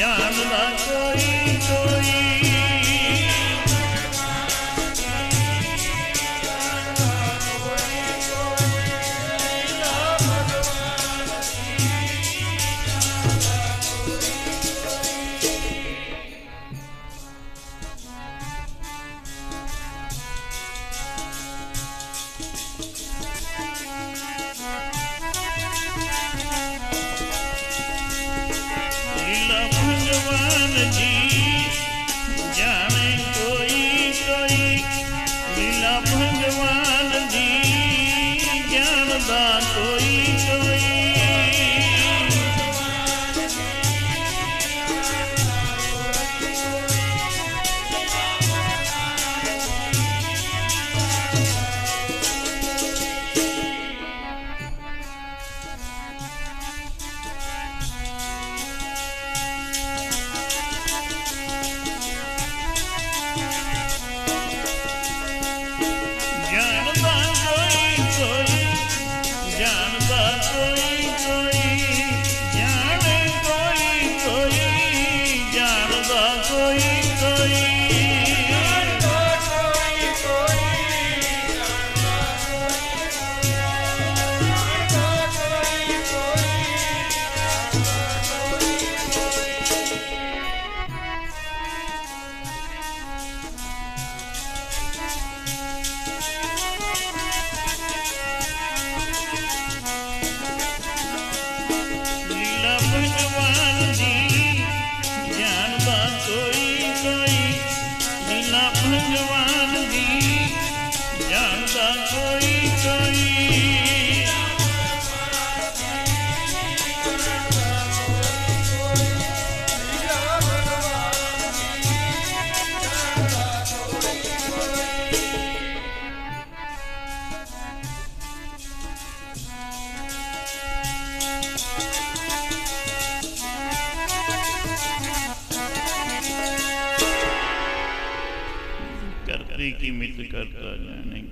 ਜਾਣਦਾ ਕੋਈ ਕੋਈ जानदा कोई कोई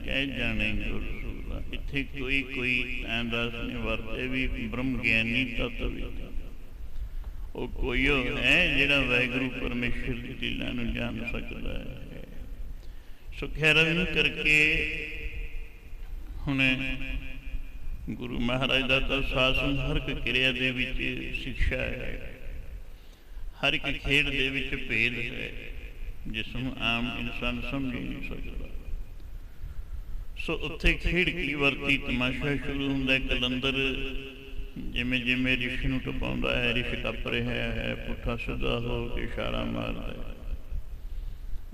ਕਹਿ ਜਾਣੇ ਗੁਰ ਇੱਥੇ ਕੋਈ ਕੋਈ ਐਂਦਾਸ ਨੇ ਵਰਤੇ ਵੀ ਬ੍ਰਹਮ ਗਿਆਨੀ ਤਤ ਵੀ। ਉਹ ਕੋਈ ਹੈ ਜਿਹੜਾ ਵਾਹਿਗੁਰੂ ਪਰਮੇਸ਼ਰ ਦੀ ਲੀਲਾ ਨੂੰ ਜਾਣ ਸਕਦਾ ਹੈ। ਸੋ ਖੈਰਨ ਕਰਕੇ ਹੁਣ ਗੁਰੂ ਮਹਾਰਾਜ ਦਾ ਤਾਂ ਸਾਸਨ ਹਰ ਇੱਕ ਕਿਰਿਆ ਦੇ ਵਿੱਚ ਸਿੱਖਿਆ ਹੈ। ਹਰ ਇੱਕ ਖੇਡ ਦੇ ਵਿੱਚ ਭੇਦ ਹੈ, ਜਿਸ ਨੂੰ ਆਮ ਇਨਸਾਨ ਸਮਝ ਨਹੀਂ ਸਕਦਾ। ਸੋ ਉੱਥੇ ਖੇਡ ਕੀ ਵਰਤੀ ਤਮਾਸ਼ਾ ਸ਼ੁਰੂ ਹੁੰਦਾ ਕਲੰਦਰ। ਜਿਵੇਂ ਜਿਵੇਂ ਰਿਸ਼ ਨੂੰ ਟਪਾਉਂਦਾ ਹੈ, ਰਿਸ਼ ਟੱਪ ਰਿਹਾ ਹੈ, ਪੁੱਠਾ ਸਿੱਧਾ ਹੋ ਕੇ ਇਸ਼ਾਰਾ ਮਾਰਦਾ ਹੈ।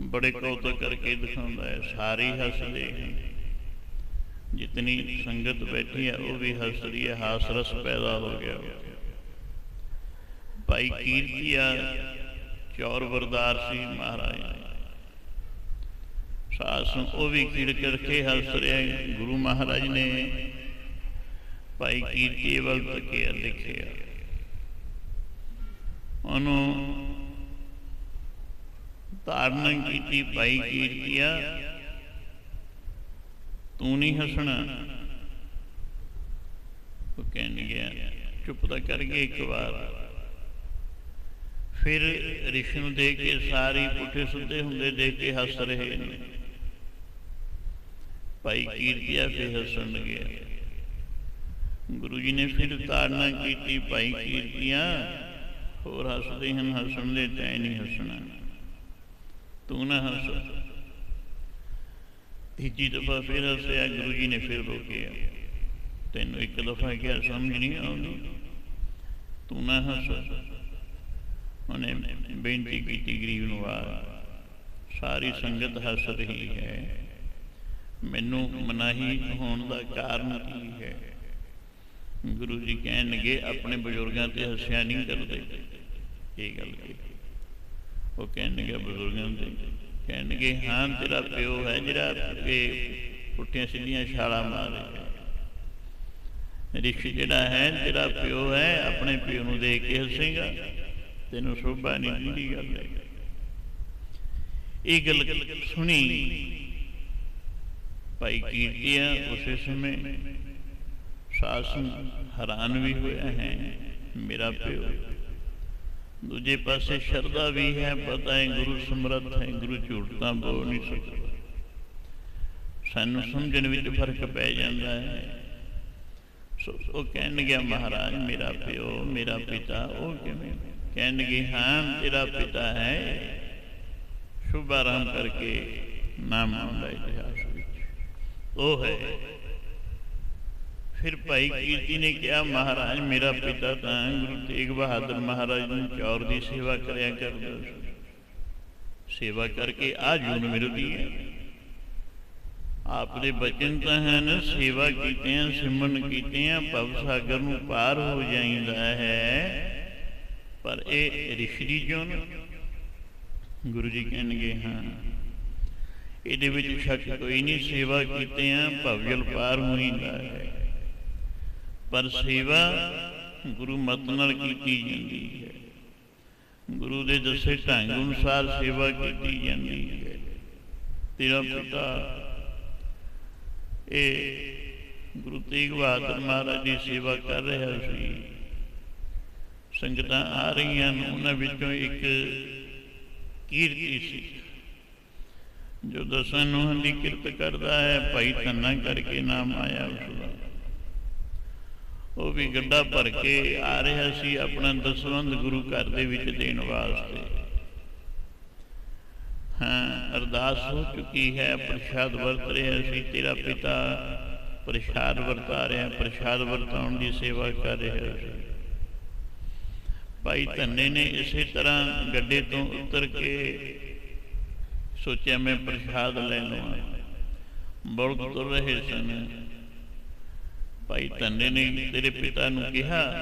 ਬੜੇ ਕੌਤਕ ਕਰਕੇ ਦਿਖਾਉਂਦਾ ਹੈ, ਸਾਰੇ ਹੱਸਦੇ ਹਨ। ਜਿਤਨੀ ਸੰਗਤ ਬੈਠੀ ਹੈ, ਉਹ ਵੀ ਹੱਸ ਰਹੀ ਹੈ, ਹਾਸਰਸ ਪੈਦਾ ਹੋ ਗਿਆ। ਭਾਈ ਕੀਰਤੀਆ, ਚੌਰ ਵਰਦਾਰ ਸੀ ਮਹਾਰਾਜ। ਸਾਸ ਨੂੰ ਉਹ ਵੀ ਕੀੜ ਕਰਕੇ ਹੱਸ ਰਿਹਾ ਗੁਰੂ ਮਹਾਰਾਜ ਨੇ ਭਾਈ ਕੀਰਤੀ ਵੱਲ ਤੱਕਿਆ, ਦੇਖਿਆ। ਉਹਨੂੰ ਧਾਰਨ ਕੀਤੀ ਭਾਈ ਕੀਰਤੀਆ, ਤੂੰ ਨਹੀਂ ਹੱਸਣਾ। ਉਹ ਕਹਿਣ ਗਿਆ, ਚੁੱਪ ਤਾਂ ਕਰ ਗਏ ਇੱਕ ਵਾਰ। ਫਿਰ ਰਿਸ਼ ਨੂੰ ਦੇਖ ਕੇ ਸਾਰੇ ਪੁੱਠੇ ਸੁੱਧੇ ਹੁੰਦੇ ਦੇਖ ਕੇ ਹੱਸ ਰਹੇ ਨੇ। ਭਾਈ ਕੀਰਤੀਆ ਫਿਰ ਹੱਸਣ ਲੱਗਿਆ ਗੁਰੂ ਜੀ ਨੇ ਫਿਰ ਤਾੜਨਾ ਕੀਤੀ, ਭਾਈ ਕੀਰਤੀਆ, ਹੋਰ ਹੱਸਦੇ ਹਨ ਹੱਸਣ ਦੇ ਤੈਂ ਨਹੀਂ ਹੱਸਣਾ। ਤੂੰ ਨਾ ਹੱਸ। ਤੀਜੀ ਦਫਾ ਫਿਰ ਹੱਸਿਆ, ਗੁਰੂ ਜੀ ਨੇ ਫਿਰ ਰੋਕਿਆ। ਤੈਨੂੰ ਇੱਕ ਦਫਾ ਕਿਹਾ, ਸਮਝ ਨਹੀਂ ਆਉਂਦੀ। ਤੂੰ ਨਾ ਹੱਸ। ਉਹਨੇ ਬੇਨਤੀ ਕੀਤੀ, ਗਰੀਬ ਨਵਾਜ਼ ਸਾਰੀ ਸੰਗਤ ਹੱਸ ਰਹੀ ਹੈ। ਮੈਨੂੰ ਮਨਾਹੀ ਹੋਣ ਦਾ ਕਾਰਨ ਕੀ ਹੈ? ਗੁਰੂ ਜੀ ਕਹਿਣਗੇ, ਆਪਣੇ ਬਜ਼ੁਰਗਾਂ ਤੇ ਹੱਸਿਆ ਨਹੀਂ ਕਰਦੇ। ਇਹ ਗੱਲ ਕੀ ਉਹ ਕਹਿਣਗੇ, ਬਜ਼ੁਰਗਾਂ ਤੇ, ਕਹਿਣਗੇ, ਹਾਂ, ਤੇਰਾ ਪਿਓ ਹੈ ਜਿਹੜਾ ਇਹ ਪੁੱਠੀਆਂ ਸਿੱਧੀਆਂ ਛਾਲਾਂ ਮਾਰੇ ਰਿਸ਼ੀ ਜਿਹੜਾ ਹੈ, ਤੇਰਾ ਪਿਓ ਹੈ, ਆਪਣੇ ਪਿਓ ਨੂੰ ਦੇਖ ਕੇ ਹੱਸੇਗਾ। ਤੈਨੂੰ ਸ਼ੋਭਾ ਨਹੀਂ ਦੀ ਗੱਲ ਹੈ। ਇਹ ਗੱਲ ਸੁਣੀ। ਭਾਈ ਕੀਰਤੀਆ ਉਸੇ ਸਮੇਂ ਸਾਸਨ ਹੈਰਾਨ ਵੀ ਹੋਇਆ ਹੈ ਮੇਰਾ ਪਿਓ। ਦੂਜੇ ਪਾਸੇ ਸ਼ਰਧਾ ਵੀ ਹੈ, ਪਤਾ ਹੈ ਗੁਰੂ ਸਮਰੱਥ ਹੈ, ਗੁਰੂ ਝੂਠ ਤਾਂ ਬੋਲ ਨਹੀਂ ਸਕਦਾ। ਸਾਨੂੰ ਸਮਝਣ ਵਿੱਚ ਫ਼ਰਕ ਪੈ ਜਾਂਦਾ ਹੈ। ਸੋ ਉਹ ਕਹਿਣਗੇ, ਮਹਾਰਾਜ, ਮੇਰਾ ਪਿਓ, ਮੇਰਾ ਪਿਤਾ, ਉਹ ਕਿਵੇਂ? ਕਹਿਣਗੇ, ਹਾਂ, ਤੇਰਾ ਪਿਤਾ ਹੈ। ਸ਼ੁਭ ਆਰੰਭ ਕਰਕੇ ਨਾਮ ਆਉਂਦਾ ਇਤਿਹਾਸ ਵਿੱਚ ਉਹ ਹੈ। ਫਿਰ ਭਾਈ ਕੀਰਤੀ ਨੇ ਕਿਹਾ, ਮਹਾਰਾਜ, ਮੇਰਾ ਪਿਤਾ ਤਾਂ ਗੁਰੂ ਤੇਗ ਬਹਾਦਰ ਮਹਾਰਾਜ ਨੂੰ ਚੌਰ ਦੀ ਸੇਵਾ ਕਰਿਆ ਕਰਦਾ ਸੀ। ਸੇਵਾ ਕਰਕੇ ਆ ਜੂਨ ਮਿਲਦੀ ਹੈ। ਆਪ ਬਚਨ ਤਾਂ ਹਨ, ਸੇਵਾ ਕੀਤਿਆਂ, ਸਿਮਰਨ ਕੀਤਿਆਂ, ਭਵ ਸਾਗਰ ਨੂੰ ਪਾਰ ਹੋ ਜਾਂਦਾ ਹੈ। ਪਰ ਇਹ ਰਿਸ਼ੀ ਜਨ ਗੁਰੂ ਜੀ ਕਹਿਣਗੇ, ਹਾਂ ਇਹਦੇ ਵਿੱਚ ਸ਼ੱਕ ਕੋਈ ਨਹੀਂ, ਸੇਵਾ ਕੀਤਿਆਂ ਭਵਜਲ ਪਾਰ ਹੋਈ ਜਾਂਦਾ ਹੈ। ਪਰ ਸੇਵਾ ਗੁਰੂ ਮਤ ਨਾਲ ਕੀਤੀ ਜਾਂਦੀ ਹੈ। ਗੁਰੂ ਦੇ ਦੱਸੇ ਢੰਗ ਅਨੁਸਾਰ ਸੇਵਾ ਕੀਤੀ ਜਾਂਦੀ ਹੈ। ਤੇਰਾ ਪਿਤਾ, ਇਹ ਗੁਰੂ ਤੇਗ ਬਹਾਦਰ ਮਹਾਰਾਜ ਦੀ ਸੇਵਾ ਕਰ ਰਿਹਾ ਸੀ। ਸੰਗਤਾਂ ਆ ਰਹੀਆਂ ਨੇ, ਉਹਨਾਂ ਵਿੱਚੋਂ ਇੱਕ ਕੀਰਤੀ ਸੀ। ਜੋ ਦਸਾਂ ਨੂੰ ਦੀ ਕਿਰਤ ਕਰਦਾ ਹੈ, ਭਾਈ ਧੰਨਾ ਕਰਕੇ ਨਾਮ ਆਇਆ ਉਸ ਉਹ ਵੀ ਗੱਡਾ ਭਰ ਕੇ ਆ ਰਿਹਾ ਸੀ ਆਪਣਾ ਦਸਵੰਦ ਗੁਰੂ ਘਰ ਦੇ ਵਿੱਚ ਦੇਣ ਵਾਸਤੇ। ਹਾਂ, ਅਰਦਾਸ ਹੋ ਚੁੱਕੀ ਹੈ, ਪ੍ਰਸ਼ਾਦ ਵਰਤ ਰਿਹਾ ਸੀ, ਤੇਰਾ ਪਿਤਾ ਪ੍ਰਸ਼ਾਦ ਵਰਤਾ ਰਿਹਾ, ਪ੍ਰਸ਼ਾਦ ਵਰਤਾਉਣ ਦੀ ਸੇਵਾ ਕਰ ਰਿਹਾ ਸੀ। ਭਾਈ ਧੰਨੇ ਨੇ ਇਸੇ ਤਰ੍ਹਾਂ ਗੱਡੇ ਤੋਂ ਉਤਰ ਕੇ ਸੋਚਿਆ ਮੈਂ ਪ੍ਰਸ਼ਾਦ ਲੈ ਲਵਾਂ ਬੁਲਕ ਤੁਰ ਰਹੇ ਸਨ। ਭਾਈ ਧੰਨੇ ਨੇ ਤੇਰੇ ਪਿਤਾ ਨੂੰ ਕਿਹਾ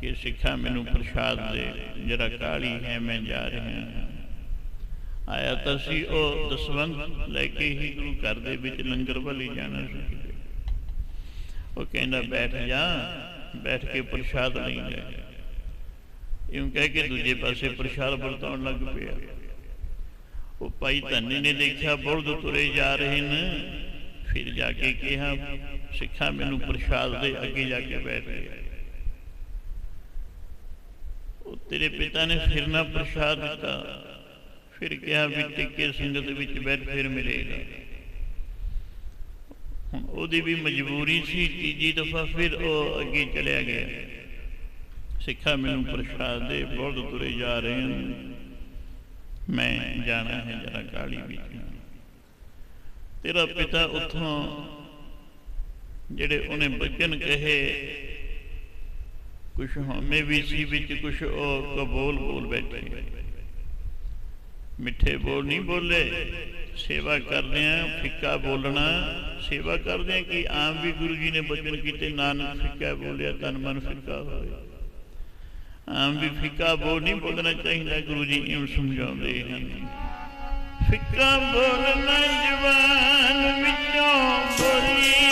ਕਿ ਸਿੱਖਾ ਮੈਨੂੰ ਪ੍ਰਸ਼ਾਦ ਦੇ ਜਰਾ ਕਾਲੀ ਹੈ ਮੈਂ ਜਾ ਰਿਹਾ ਹਾਂ। ਆਇਆ ਤਾਂ ਸੀ ਉਹ ਦਸਵੰਦ ਲੈ ਕੇ ਹੀ ਗੁਰੂ ਘਰ ਦੇ ਵਿੱਚ ਲੰਗਰ ਵਾਲੀ ਜਾਣਾ ਸੀ। ਉਹ ਕਹਿੰਦਾ, ਬੈਠ ਜਾ, ਬੈਠ ਕੇ ਪ੍ਰਸ਼ਾਦ ਲਈ ਜਾ। ਇਉਂ ਕਹਿ ਕੇ ਦੂਜੇ ਪਾਸੇ ਪ੍ਰਸ਼ਾਦ ਵਰਤਾਉਣ ਲੱਗ ਪਿਆ। ਉਹ ਭਾਈ ਧੰਨੇ ਨੇ ਦੇਖਿਆ ਬੁਲਦ ਤੁਰੇ ਜਾ ਰਹੇ ਨੇ। ਫਿਰ ਜਾ ਕੇ ਕਿਹਾ, ਸਿੱਖਾ ਮੈਨੂੰ ਪ੍ਰਸ਼ਾਦ ਦੇ ਅੱਗੇ ਜਾ ਕੇ ਬੈਠ ਗਿਆ ਉਹ ਤੇਰੇ ਪਿਤਾ ਨੇ ਫਿਰ ਨਾ ਪ੍ਰਸ਼ਾਦ ਦਿੱਤਾ। ਫਿਰ ਕਿਹਾ ਵੀ ਟਿੱਕੇ ਸੰਗਤ ਵਿੱਚ ਬੈਠ ਫਿਰ ਮਿਲੇਗਾ ਉਹਦੀ ਵੀ ਮਜਬੂਰੀ ਸੀ, ਤੀਜੀ ਦਫਾ ਫਿਰ ਉਹ ਅੱਗੇ ਚਲਿਆ ਗਿਆ। ਸਿੱਖਾ ਮੈਨੂੰ ਪ੍ਰਸ਼ਾਦ ਦੇ ਬਹੁਤ ਤੁਰੇ ਜਾ ਰਹੇ ਹਨ ਮੈਂ ਜਾਣਾ ਹੈ ਜਰਾ ਕਾਲੀ ਵਿੱਚ ਤੇਰਾ ਪਿਤਾ ਉੱਥੋਂ ਜਿਹੜੇ ਉਹਨੇ ਬਚਨ ਕਹੇ, ਕੁਛ ਹਉਮੈ ਵੀ ਸੀ ਵਿੱਚ, ਕੁਛ ਉਹ ਕਬੂਲ ਬੋਲ ਬੈਠੇ। ਮਿੱਠੇ ਬੋਲ ਨਹੀਂ ਬੋਲੇ, ਸੇਵਾ ਕਰਦੇ ਆ ਫਿੱਕਾ ਬੋਲਣਾ। ਸੇਵਾ ਕਰਦੇ ਆ ਕਿ ਆਮ ਵੀ ਗੁਰੂ ਜੀ ਨੇ ਬਚਨ ਕੀਤੇ, ਨਾਨਕ ਫਿੱਕਾ ਬੋਲਿਆ, ਤਨ ਮਨ ਫਿੱਕਾ ਹੋਏ ਆਮ ਵੀ ਫਿੱਕਾ ਬੋਲ ਨਹੀਂ ਬੋਲਣਾ ਚਾਹੀਦਾ, ਗੁਰੂ ਜੀ ਇਉਂ ਸਮਝਾਉਂਦੇ ਹਨ। ਫਿੱਕਾ ਬੋਲਣਾ ਜਵਾਨ ਵਿੱਚੋਂ ਬੋਲੀਏ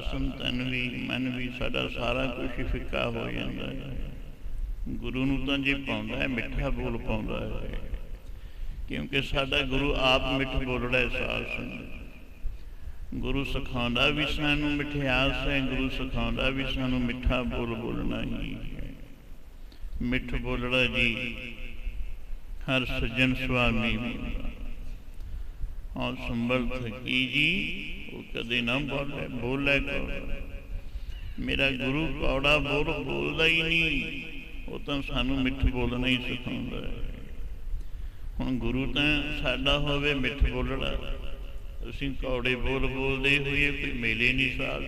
ਸਾਸਨ ਤਨ ਵੀ, ਮਨ ਵੀ, ਸਾਡਾ ਸਾਰਾ ਕੁਝ ਹੀ ਫਿੱਕਾ ਹੋ ਜਾਂਦਾ ਹੈ। ਗੁਰੂ ਨੂੰ ਤਾਂ ਜੇ ਪਾਉਂਦਾ ਹੈ, ਮਿੱਠਾ ਬੋਲ ਪਾਉਂਦਾ ਹੈ। ਕਿਉਂਕਿ ਸਾਡਾ ਗੁਰੂ ਆਪ ਮਿੱਠ ਬੋਲੜਾ ਹੈ ਸਾਸਨ ਗੁਰੂ ਸਿਖਾਉਂਦਾ ਵੀ ਸਾਨੂੰ ਮਿਠਿਆਸ ਹੈ, ਗੁਰੂ ਸਿਖਾਉਂਦਾ ਵੀ ਸਾਨੂੰ ਮਿੱਠਾ ਬੋਲ ਬੋਲਣਾ ਹੀ ਹੈ। ਮਿੱਠ ਬੋਲੜਾ ਜੀ, ਹਰ ਸੱਜਣ ਸੁਆਮੀ। ਹਾਂ ਸੰਭਲ ਕੀ ਜੀ। ਉਹ ਕਦੇ ਨਾ ਬੋਲੇ ਬੋਲੇ ਕੋ ਮੇਰਾ ਗੁਰੂ ਕੌੜਾ ਬੋਲ ਬੋਲਦਾ ਹੀ ਨਹੀਂ। ਉਹ ਤਾਂ ਸਾਨੂੰ ਮਿੱਠ ਬੋਲਣਾ ਹੀ ਸਿਖਾਉਂਦਾ ਹੈ। ਹੁਣ ਗੁਰੂ ਤਾਂ ਸਾਡਾ ਹੋਵੇ ਮਿੱਠ ਬੋਲਣਾ। ਅਸੀਂ ਕੌੜੇ ਬੋਲ ਬੋਲਦੇ ਹੋਈਏ, ਕੋਈ ਮੇਲੇ ਨਹੀਂ ਸਾਥ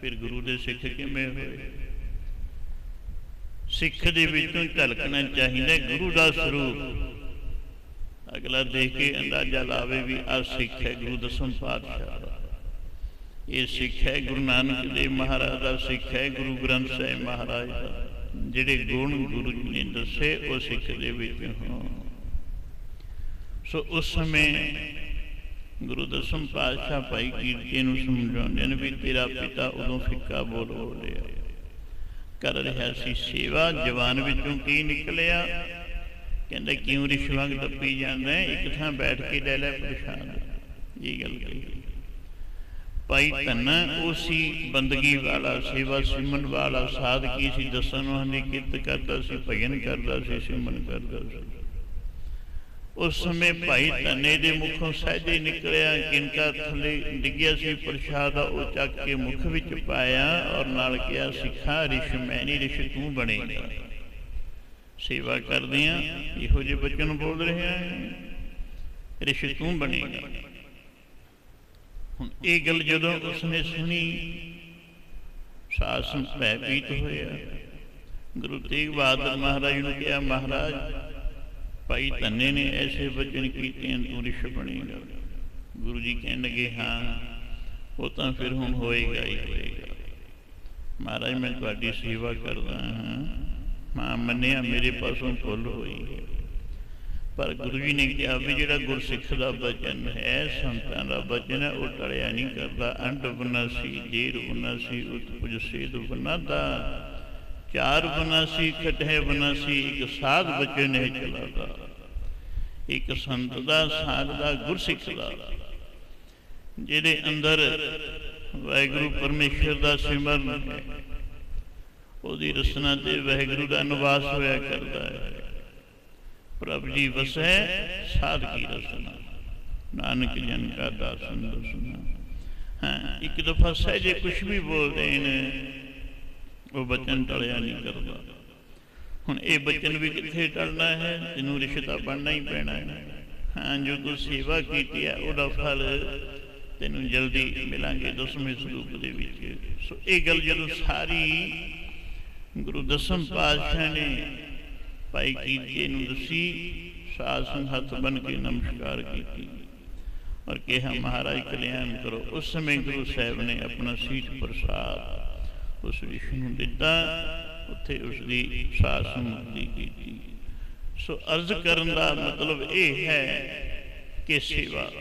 ਫਿਰ ਗੁਰੂ ਦੇ ਸਿੱਖ ਕਿਵੇਂ ਹੋਏ? ਸਿੱਖ ਦੇ ਵਿੱਚੋਂ ਝਲਕਣਾ ਚਾਹੀਦਾ ਗੁਰੂ ਦਾ ਸਰੂਪ। ਅਗਲਾ ਦੇਖ ਕੇ ਅੰਦਾਜ਼ਾ ਲਾਵੇ ਵੀ ਆ ਸਿੱਖ ਹੈ ਗੁਰੂ ਦਸਮ ਪਾਤਸ਼ਾਹ। ਇਹ ਸਿੱਖ ਹੈ ਗੁਰੂ ਨਾਨਕ ਦੇਵ ਮਹਾਰਾਜ ਦਾ, ਸਿੱਖ ਹੈ ਗੁਰੂ ਗ੍ਰੰਥ ਸਾਹਿਬ ਮਹਾਰਾਜ ਦਾ। ਜਿਹੜੇ ਗੁਣ ਗੁਰੂ ਜੀ ਨੇ ਦੱਸੇ, ਉਹ ਸਿੱਖ ਦੇ ਵਿੱਚ ਹੋਣ। ਸੋ ਉਸ ਸਮੇਂ ਗੁਰੂ ਦਸਮ ਪਾਤਸ਼ਾਹ ਭਾਈ ਕੀਰਤੀ ਨੂੰ ਸਮਝਾਉਂਦੇ ਨੇ ਵੀ ਤੇਰਾ ਪਿਤਾ ਉਦੋਂ ਫਿੱਕਾ ਬੋਲ ਬੋਲਿਆ। ਕਰ ਰਿਹਾ ਸੀ ਸੇਵਾ, ਜਵਾਨ ਵਿੱਚੋਂ ਕੀ ਨਿਕਲਿਆ? ਕਹਿੰਦਾ, ਕਿਉਂ ਰਿਸ਼ਵੰਗ ਟੱਪੀ ਜਾਂਦਾ ਇੱਕ ਥਾਂ ਬੈਠ ਕੇ ਲੈ ਲੈ ਪ੍ਰਸ਼ਾਦ ਇਹ ਗੱਲ ਕਹੀ। ਭਾਈ ਧੰਨਾ ਉਹ ਸੀ ਬੰਦਗੀ ਵਾਲਾ, ਸੇਵਾ ਸਿਮਨ ਵਾਲਾ ਸਾਧਕੀ ਸੀ ਦਸਨ ਉਹਨੇ ਕਿਰਤ ਕਰਦਾ ਸੀ, ਭਜਨ ਕਰਦਾ ਸੀ ਸਿਮਨ ਕਰਦਾ ਸੀ। ਉਸ ਸਮੇਂ ਭਾਈ ਧੰਨੇ ਦੇ ਮੁਖੋਂ ਸਹਿਜੇ ਨਿਕਲਿਆ ਕਿੰਕਾ ਥੱਲੇ ਡਿੱਗਿਆ ਸੀ, ਪ੍ਰਸ਼ਾਦ ਉਹ ਚੱਕ ਕੇ ਮੁਖ ਵਿੱਚ ਪਾਇਆ ਔਰ ਨਾਲ ਕਿਹਾ, ਸਿੱਖਾ, ਰਿਸ਼ ਮੈਂ ਰਿਸ਼ ਤੂੰ ਬਣੇਗਾ ਸੇਵਾ ਕਰਦੇ ਆ, ਇਹੋ ਜਿਹੇ ਬਚਨ ਬੋਲ ਰਹੇ ਆ। ਰਿਸ਼ ਤੂੰ ਬਣੇਗਾ। ਹੁਣ ਇਹ ਗੱਲ ਜਦੋਂ ਉਸਨੇ ਸੁਣੀ ਸਾਸਨ ਭੈਭੀਤ ਹੋਇਆ। ਗੁਰੂ ਤੇਗ ਬਹਾਦਰ ਮਹਾਰਾਜ ਨੂੰ ਕਿਹਾ, ਮਹਾਰਾਜ, ਭਾਈ ਧੰਨੇ ਨੇ ਐਸੇ ਵਚਨ ਕੀਤੇ ਤੂੰ ਰਿਸ਼ ਬਣੇਗਾ ਗੁਰੂ ਜੀ ਕਹਿਣ ਲੱਗੇ, ਹਾਂ, ਉਹ ਤਾਂ ਫਿਰ ਹੁਣ ਹੋਏਗਾ ਹੀ ਹੋਏਗਾ। ਮਹਾਰਾਜ, ਮੈਂ ਤੁਹਾਡੀ ਸੇਵਾ ਕਰਦਾ ਹਾਂ। ਮਾਂ ਮੰਨਿਆ, ਮੇਰੇ ਪਾਸੋਂ ਭੁੱਲ ਹੋਈ ਹੈ। ਪਰ ਗੁਰੂ ਜੀ ਨੇ ਕਿਹਾ ਵੀ ਜਿਹੜਾ ਗੁਰਸਿੱਖ ਦਾ ਬਚਨ ਹੈ, ਸੰਤਾਂ ਦਾ ਬਚਨ ਹੈ, ਉਹ ਟਲਿਆ ਨਹੀਂ ਕਰਦਾ। ਅੰਡ ਬਨਾਸੀ ਜੀਰ ਬਨਾਸੀ ਉਤ ਸੇਦ ਬਨਾਦਾ ਚਾਰ ਬਨਾਸੀ ਕਟੇ ਬਨਾਸੀ ਇੱਕ ਸਾਧ ਬਚਨ ਹੈ ਚਲਾਦਾ ਇੱਕ ਸੰਤ ਦਾ, ਸਾਧ ਦਾ, ਗੁਰਸਿੱਖ ਦਾ। ਜਿਹਦੇ ਅੰਦਰ ਵਾਹਿਗੁਰੂ ਪਰਮੇਸ਼ਰ ਦਾ ਸਿਮਰਨ ਹੈ, ਉਹਦੀ ਰਸਨਾ ਤੇ ਵਾਹਿਗੁਰੂ ਦਾ ਨਿਵਾਸ ਹੋਇਆ ਕਰਦਾ ਹੈ। ਪ੍ਰਭ ਜੀ ਵਸੈ ਸਾਧ ਰਸਨਾ। ਨਾਨਕ ਜਨ ਕਾ ਦਾਸਨ ਦਸਨਾ ਹਾਂ, ਇੱਕ ਦਫਾ ਸਹਿਜੇ ਕੁਝ ਵੀ ਬੋਲਦੇ ਨੇ, ਉਹ ਬਚਨ ਟਲਿਆ ਨਹੀਂ ਕਰਦਾ। ਹੁਣ ਇਹ ਬਚਨ ਵੀ ਕਿੱਥੇ ਟਲਣਾ ਹੈ? ਤੈਨੂੰ ਰਿਸ਼ਤਾ ਬਣਨਾ ਹੀ ਪੈਣਾ ਹੈ। ਹਾਂ, ਜੋ ਤੂੰ ਸੇਵਾ ਕੀਤੀ ਹੈ, ਉਹਦਾ ਫਲ ਤੈਨੂੰ ਜਲਦੀ ਮਿਲਾਂਗੇ ਦਸਵੇਂ ਸਰੂਪ ਦੇ ਵਿੱਚ। ਸੋ ਇਹ ਗੱਲ ਜਦੋਂ ਸਾਰੀ ਗੁਰੂ ਦਸਮ ਪਾਤਸ਼ਾਹ ਨੇ ਭਾਈ ਕੀਰਤੀ ਨੂੰ ਦਸੀ? ਸਾਧ ਸੰਗ ਬਨ ਕੇ ਨਮਸਕਾਰ ਕੀਤੀ। ਔਰ ਕਿਹਾ, ਮਹਾਰਾਜ, ਕਲਿਆਣ ਕਰੋ। ਉਸ ਸਮੇਂ ਗੁਰੂ ਸਾਹਿਬ ਨੇ ਆਪਣਾ ਸੀਤ ਪ੍ਰਸਾਦ ਉਸ ਵਿਸ਼ਨੂੰ ਨੂੰ ਦਿੱਤਾ। ਉੱਥੇ ਉਸ ਦੀ ਸਾਧ ਸਮੁਕਤੀ ਕੀਤੀ। ਸੋ ਅਰਜ਼ ਕਰਨ ਦਾ ਮਤਲਬ ਇਹ ਹੈ ਕਿ ਸੇਵਾ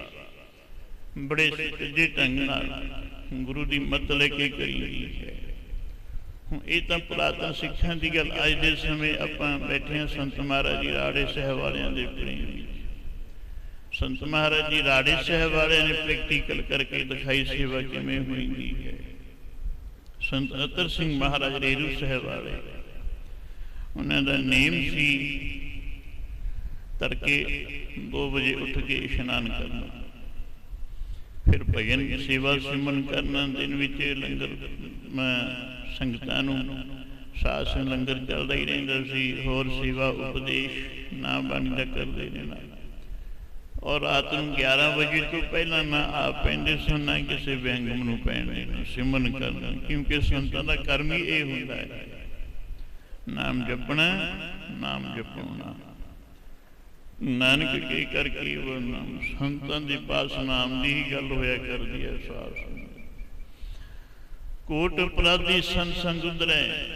ਬੜੇ ਸੱਜੇ ਢੰਗ ਨਾਲ ਗੁਰੂ ਦੀ ਮਤ ਲੈ ਕੇ ਕਰੀ ਹੈ। ਇਹ ਤਾਂ ਪੁਰਾਤਨ ਸਿੱਖਾਂ ਦੀ ਗੱਲ। ਅੱਜ ਦੇ ਸਮੇਂ ਆਪਾਂ ਬੈਠੇ ਹਾਂ ਸੰਤ ਮਹਾਰਾਜ ਜੀ ਰਾੜੇ ਸਾਹਿਬ ਵਾਲਿਆਂ ਦੇ ਪ੍ਰੇਮ ਵਿੱਚ। ਸੰਤ ਮਹਾਰਾਜ ਜੀ ਰਾੜੇ ਸਾਹਿਬ ਵਾਲਿਆਂ ਨੇ ਪ੍ਰੈਕਟੀਕਲ ਕਰਕੇ ਦਿਖਾਈ ਸੇਵਾ ਕਿਵੇਂ ਹੋਈਂਦੀ ਹੈ। ਸੰਤ ਅਤਰ ਸਿੰਘ ਮਹਾਰਾਜ ਰੇਰੂ ਸਾਹਿਬ ਵਾਲੇ, ਉਹਨਾਂ ਦਾ ਨੇਮ ਸੀ ਤੜਕੇ 2 ਵਜੇ ਉੱਠ ਕੇ ਇਸ਼ਨਾਨ ਕਰਨਾ। ਫਿਰ ਭਜਨ ਸੇਵਾ ਸਿਮਨ ਕਰਨਾ, ਦਿਨ ਵਿੱਚ ਲੰਗਰ ਸੰਗਤਾਂ ਨੂੰ। ਸਾਸ ਲੰਗਰ ਚੱਲਦਾ ਹੀ ਰਹਿੰਦਾ ਸੀ, ਹੋਰ ਸੇਵਾ ਉਪਦੇਸ਼ ਨਾ ਬਣਦਾ ਕਰਦੇ ਰਹਿਣਾ ਔਰ ਰਾਤ ਨੂੰ 11 ਵਜੇ ਤੋਂ ਪਹਿਲਾਂ ਨਾ ਆਪ ਪੈਂਦੇ ਸਨ ਨਾ ਕਿਸੇ ਵਿਅੰਗਮ ਨੂੰ ਪੈਣੇ ਸਿਮਰਨ ਕਰਨਾ, ਕਿਉਂਕਿ ਸੰਤਾਂ ਦਾ ਕਰਮ ਹੀ ਇਹ ਹੁੰਦਾ ਹੈ। ਨਾਮ ਜਪਣਾ ਨਾਮ ਜਪਣਾ ਨਾਨਕ ਕੀ ਕਰ ਕੀ ਉਹ ਨਾਮ, ਸੰਤਾਂ ਦੇ ਪਾਸ ਨਾਮ ਦੀ ਹੀ ਗੱਲ ਹੋਇਆ ਕਰਦੀ ਹੈ ਸਾਸ ਕੋਟ ਅਪਰਾਧੀ ਸੰਨ ਸੰਗੁੰਦਰੇ,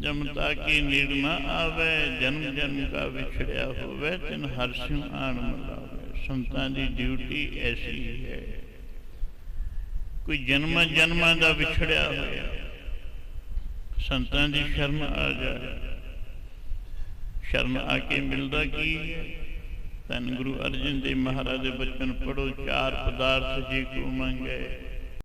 ਜਮਤਾ ਕੀ ਨੀੜ ਨਾ ਆਵੇ, ਜਨਮ ਜਨਮ ਕਾ ਵਿਛੜਿਆ ਹੋਵੇ, ਤਿਨ ਹਰ ਸਿਉ ਆਣ ਮਲਾਵੇ। ਸੰਤਾਂ ਦੀ ਡਿਊਟੀ ਐਸੀ ਹੈ। ਕੋਈ ਜਨਮਾਂ ਜਨਮਾਂ ਦਾ ਵਿਛੜਿਆ ਹੋਇਆ ਸੰਤਾਂ ਦੀ ਸ਼ਰਮ ਆ ਜਾ ਸ਼ਰਮ ਆ ਕੇ ਮਿਲਦਾ ਕੀ ਹੈ? ਧੰਨ ਗੁਰੂ ਅਰਜਨ ਦੇਵ ਮਹਾਰਾਜ ਦੇ ਬਚਨ ਪੜੋ ਚਾਰ ਪਦਾਰਥ ਜੇ ਕੋ ਮੰਗੇ।